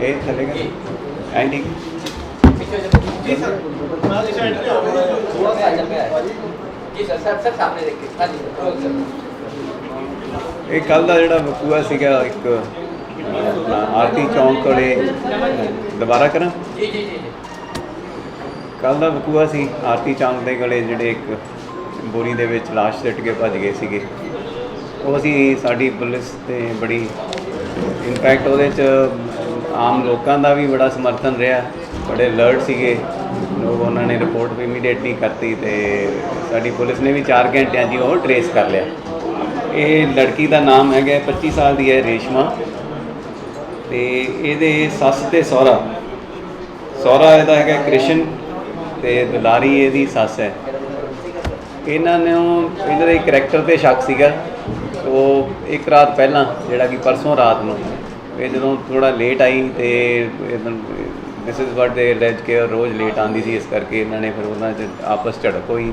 ਇਹ ਚੱਲੇਗਾ ਐ ਠੀਕ जी सर थोड़ा सा आगे पे आए जी सर सर सर सामने देखिए हाँ जी सर सर ਇਹ ਕੱਲ ਦਾ ਜਿਹੜਾ ਵਕੂਆ ਸੀਗਾ ਇੱਕ ਆਪਣਾ ਆਰਤੀ ਚੌਂਕ ਕੋਲੇ ਦੁਬਾਰਾ ਕਰਾਂ जी जी जी जी ਕੱਲ ਦਾ ਵਕੂਆ ਸੀ ਆਰਤੀ ਚੌਂਕ ਦੇ ਕੋਲੇ ਜਿਹੜੇ ਇੱਕ ਬੋਰੀ ਦੇ ਵਿੱਚ ਲਾਸ਼ ਸਿੱਟ ਕੇ ਭੱਜ ਗਏ ਸੀਗੇ ਉਹ ਅਸੀਂ ਸਾਡੀ ਪੁਲਿਸ ਤੇ ਬੜੀ ਇਨਫੈਕਟ ਉਹਦੇ ਚ ਆਮ ਲੋਕਾਂ ਦਾ ਵੀ ਬੜਾ ਸਮਰਥਨ ਰਿਹਾ। ਬੜੇ ਅਲਰਟ ਸੀਗੇ। ਲੋਕ ਉਹਨਾਂ ਨੇ ਰਿਪੋਰਟ ਵੀ ਇਮੀਡੀਏਟਲੀ ਕਰਤੀ ਤੇ ਸਾਡੀ ਪੁਲਿਸ ਨੇ ਵੀ 4 ਘੰਟਿਆਂ 'ਚ ਉਹ ਟਰੇਸ ਕਰ ਲਿਆ। ਇਹ ਲੜਕੀ ਦਾ ਨਾਮ ਹੈਗਾ 25 ਸਾਲ ਦੀ ਹੈ, ਰੇਸ਼ਮਾ। ਤੇ ਇਹਦੇ ਸੱਸ ਤੇ ਸਹੁਰਾ। ਸਹੁਰਾ ਇਹਦਾ ਹੈਗਾ ਕ੍ਰਿਸ਼ਨ ਤੇ ਦੁਲਾਰੀ ਇਹਦੀ ਸੱਸ ਹੈ। ਇਹਨਾਂ ਨੂੰ ਇਹਨਾਂ ਦੇ ਕਰੈਕਟਰ ਤੇ ਸ਼ੱਕ ਸੀਗਾ। ਉਹ ਇੱਕ ਰਾਤ ਪਹਿਲਾਂ, ਜਿਹੜਾ ਕਿ ਪਰਸੋਂ ਰਾਤ ਨੂੰ ਇਹ ਜਦੋਂ ਥੋੜਾ ਲੇਟ ਆਈ ਤੇ ਦਿਸ ਇਜ਼ ਵਾਟ ਦੇ ਲੈਜ ਕੇ ਰੋਜ਼ ਲੇਟ ਆਂਦੀ ਸੀ, ਇਸ ਕਰਕੇ ਇਹਨਾਂ ਨੇ ਫਿਰ ਉਹਨਾਂ 'ਚ ਆਪਸ ਝੜਪ ਹੋਈ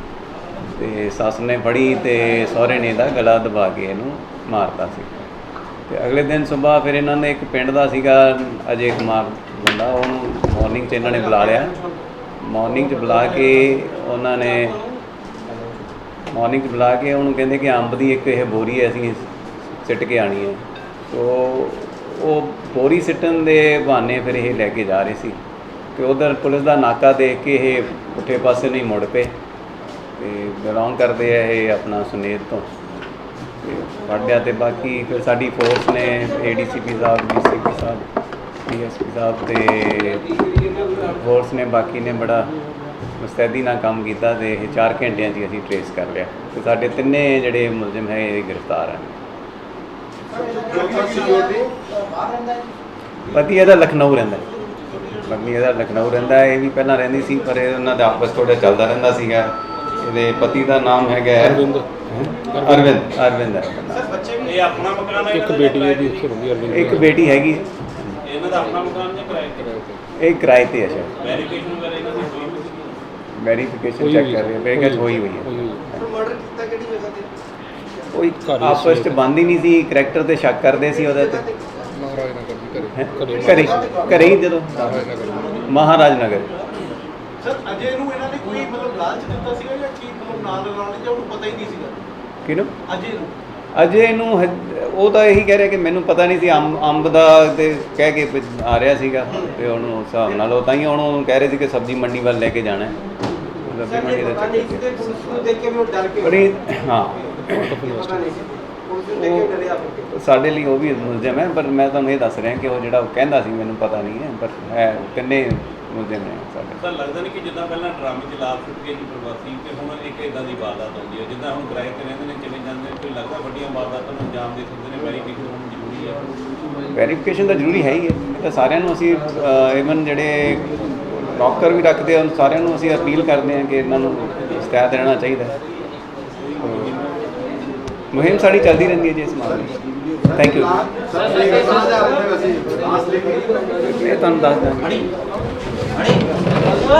ਤੇ ਸੱਸ ਨੇ ਫੜੀ ਤੇ ਸਹੁਰੇ ਨੇ ਇਹਦਾ ਗਲਾ ਦਬਾ ਕੇ ਇਹਨੂੰ ਮਾਰਤਾ ਸੀ। ਤੇ ਅਗਲੇ ਦਿਨ ਸਵੇਰ ਫਿਰ ਇਹਨਾਂ ਨੇ ਇੱਕ ਪਿੰਡ ਦਾ ਸੀਗਾ, ਅਜੇ ਕੁਮਾਰ ਬੰਦਾ ਉਹਨੂੰ ਮਾਰਨਿੰਗ 'ਚ ਇਹਨਾਂ ਨੇ ਬੁਲਾ ਲਿਆ। ਮਾਰਨਿੰਗ 'ਚ ਬੁਲਾ ਕੇ ਉਹਨਾਂ ਨੇ ਮਾਰਨਿੰਗ 'ਚ ਬੁਲਾ ਕੇ ਉਹਨੂੰ ਕਹਿੰਦੇ ਕਿ ਅੰਬ ਦੀ ਇੱਕ ਇਹ ਬੋਰੀ ਹੈ ਅਸੀਂ ਸਿੱਟ ਕੇ ਆਣੀ ਹੈ ਤੋ ਉਹ ਬੋਰੀ ਸਿੱਟਣ ਦੇ ਬਹਾਨੇ ਫਿਰ ਇਹ ਲੈ ਕੇ ਜਾ ਰਹੇ ਸੀ ਤੇ ਉਧਰ ਪੁਲਿਸ ਦਾ ਨਾਕਾ ਦੇਖ ਕੇ ਇਹ ਪੁੱਠੇ ਪਾਸੇ ਨਹੀਂ ਮੁੜ ਪਏ ਤੇ ਬਿਲੋਂਗ ਕਰਦੇ ਆ ਇਹ ਆਪਣਾ ਸੁਨੇਤ ਤੋਂ। ਤੇ ਫੜ ਲਿਆ ਤੇ ਬਾਕੀ ਫਿਰ ਸਾਡੀ ਫੋਰਸ ਨੇ ਏਡੀਸੀਪੀ ਸਾਹਿਬ ਡੀਸੀਪੀ ਸਾਹਿਬ ਡੀਐਸਪੀ ਸਾਹਿਬ ਤੇ ਫੋਰਸ ਨੇ ਬਾਕੀ ਨੇ ਬੜਾ ਮੁਸਤੈਦੀ ਨਾਲ ਕੰਮ ਕੀਤਾ ਤੇ ਇਹ 4 ਘੰਟਿਆਂ 'ਚ ਹੀ ਅਸੀਂ ਟਰੇਸ ਕਰ ਲਿਆ। ਤੇ ਸਾਡੇ ਤਿੰਨੇ ਜਿਹੜੇ ਮੁਲਜ਼ਮ ਹੈ ਇਹ ਗ੍ਰਿਫਤਾਰ ਹੈ ਪਤੀ ਇਹਦਾ ਲਖਨਊ ਰਹਿੰਦਾ ਪਤਨੀ ਇਹਦਾ ਲਖਨਊ ਰਹਿੰਦਾ ਇਹ ਵੀ ਪਹਿਲਾਂ ਰਹਿੰਦੀ ਸੀ ਪਰ ਇਹ ਉਹਨਾਂ ਦਾ ਆਪਸ ਥੋੜਾ ਚੱਲਦਾ ਰਹਿੰਦਾ ਸੀਗਾ। ਇਹਦੇ ਪਤੀ ਦਾ ਨਾਮ ਹੈਗਾ ਅਰਵਿੰਦ। ਅਰਵਿੰਦ। ਅਰਵਿੰਦ ਸਰ ਬੱਚੇ ਇੱਕ ਬੇਟੀ ਹੈਗੀ ਇਹ ਕਿਰਾਏ ਤੇ ਹੈ ਵੈਰੀਫਿਕੇਸ਼ਨ ਚੈੱਕ ਕਰ ਰਹੇ ਮੇਰੇ ਕੋਲ ਹੋਈ ਹੋਈ ਹੈ। ਕੋਈ ਆਪਸ ਵਿੱਚ ਬੰਦ ਹੀ ਨਹੀਂ ਸੀ ਕਰੈਕਟਰ ਤੇ ਸ਼ੱਕ ਕਰਦੇ ਸੀ ਉਹਦੇ ਤੇ। ਮਹਾਰਾਜ ਨਗਰ ਵੀ ਅਜੇ ਨੂੰ ਉਹ ਤਾਂ ਇਹੀ ਕਹਿ ਰਿਹਾ ਕਿ ਮੈਨੂੰ ਪਤਾ ਨਹੀਂ ਸੀ ਅੰਬ ਦਾ ਤੇ ਕਹਿ ਕੇ ਆ ਰਿਹਾ ਸੀਗਾ ਤੇ ਉਹਨੂੰ ਹਿਸਾਬ ਨਾਲ ਉਹ ਤਾਂ ਹੀ ਉਹਨੂੰ ਕਹਿ ਰਹੇ ਸੀ ਕਿ ਸਬਜ਼ੀ ਮੰਡੀ ਵੱਲ ਲੈ ਕੇ ਜਾਣਾ ਹੈ। ਸਬਜ਼ੀ ਮੰਡੀ ਦਾ ਚੱਕਰ ਸੀ। ਪੁਲਿਸ ਨੂੰ ਦੇਖ ਕੇ ਵੀ ਉਹ ਡਰ ਪਰ ਇਹ ਹਾਂ। ਸਾਡੇ ਲਈ ਉਹ ਵੀ ਮੁਲਜ਼ਮ ਹੈ ਪਰ ਮੈਂ ਤੁਹਾਨੂੰ ਇਹ ਦੱਸ ਰਿਹਾ ਕਿ ਉਹ ਜਿਹੜਾ ਉਹ ਕਹਿੰਦਾ ਸੀ ਮੈਨੂੰ ਪਤਾ ਨਹੀਂ ਹੈ ਪਰ ਹੈ ਕਿੰਨੇ ਮੁਲਜ਼ਮ ਨੇ ਸਾਡੇ। ਤਾਂ ਲੱਗਦਾ ਨਹੀਂ ਕਿ ਜਿੱਦਾਂ ਪਹਿਲਾਂ ਡਰਾਮੇ ਚ ਲਾਭ ਸੁੱਟ ਗਏ ਪ੍ਰਵਾਸੀ ਤੇ ਹੁਣ ਇੱਕ ਇਦਾਂ ਦੀ ਵਾਰਦਾਤ ਆਉਂਦੀ ਹੈ। ਜਿੱਦਾਂ ਹੁਣ ਕਿਰਾਏ ਰਹਿੰਦੇ ਨੇ ਚਲੇ ਜਾਂਦੇ ਨੇ ਕੋਈ ਲੱਗਦਾ ਵੱਡੀਆਂ ਵਾਰਦਾਤਾਂ ਨੂੰ ਅੰਜਾਮ ਦੇ ਸਕਦੇ ਨੇ ਵੈਰੀਫਿਕੇਸ਼ਨ ਹੋਣੀ ਜ਼ਰੂਰੀ ਹੈ? ਵੈਰੀਫਿਕੇਸ਼ਨ ਤਾਂ ਜ਼ਰੂਰੀ ਹੈ ਹੀ ਹੈ। ਇਹ ਤਾਂ ਸਾਰਿਆਂ ਨੂੰ ਅਸੀਂ ਇਵਨ ਜਿਹੜੇ ਨੌਕਰ ਵੀ ਰੱਖਦੇ ਹਨ ਸਾਰਿਆਂ ਨੂੰ ਅਸੀਂ ਅਪੀਲ ਕਰਦੇ ਹਾਂ ਕਿ ਇਹਨਾਂ ਨੂੰ ਸ਼ਿਕਾਇਤ ਰਹਿਣਾ ਚਾਹੀਦਾ ਹੈ। ਮੁਹਿੰਮ ਸਾਡੀ ਚੱਲਦੀ ਰਹਿੰਦੀ ਹੈ ਜੀ ਇਸ ਮਾਮਲੇ ਵਿੱਚ। ਥੈਂਕ ਯੂ ਮੈਂ ਤੁਹਾਨੂੰ ਦੱਸ ਦਾਂਗੇ